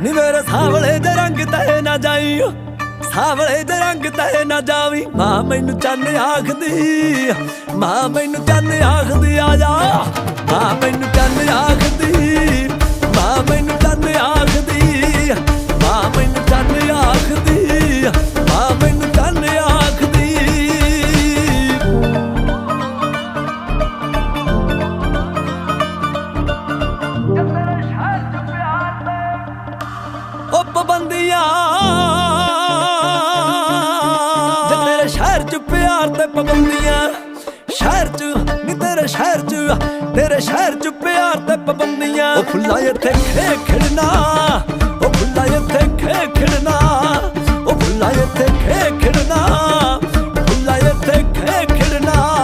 ਨੀ ਮੇਰੇ ਸਾਵਲੇ ਦੇ ਰੰਗ ਤੇ ਨਾ ਜਾਈ। ਸਾਵਲੇ ਦੇ ਰੰਗ ਤੇ ਨਾ ਜਾਵੀ। ਮਾਂ ਮੈਨੂੰ ਚੰਨ ਆਖਦੀ, ਮਾਂ ਮੈਨੂੰ ਚੰਨ ਆਖਦੀ, ਆ ਜਾ। ਉਹ ਪਾਬੰਦੀਆਂ ਜੇ ਤੇਰੇ ਸ਼ਹਿਰ ਚ ਪਿਆਰ ਤੇ ਪਾਬੰਦੀਆਂ, ਸ਼ਹਿਰ ਚ ਨੀ ਤੇਰੇ ਸ਼ਹਿਰ ਚ, ਤੇਰੇ ਸ਼ਹਿਰ ਚ ਪਿਆਰ ਤੇ ਪਾਬੰਦੀਆਂ। ਉਹ ਫੁੱਲਾ ਇੱਥੇ ਖੇ ਖਿੜਨਾ, ਉਹ ਫੁੱਲਾ ਇੱਥੇ ਖੇ ਖਿੜਨਾ, ਉਹ ਫੁੱਲਾ ਇੱਥੇ ਖੇ ਖਿੜਨਾ ਫੁੱਲਾ ਇੱਥੇ ਖੇ ਖਿੜਨਾ।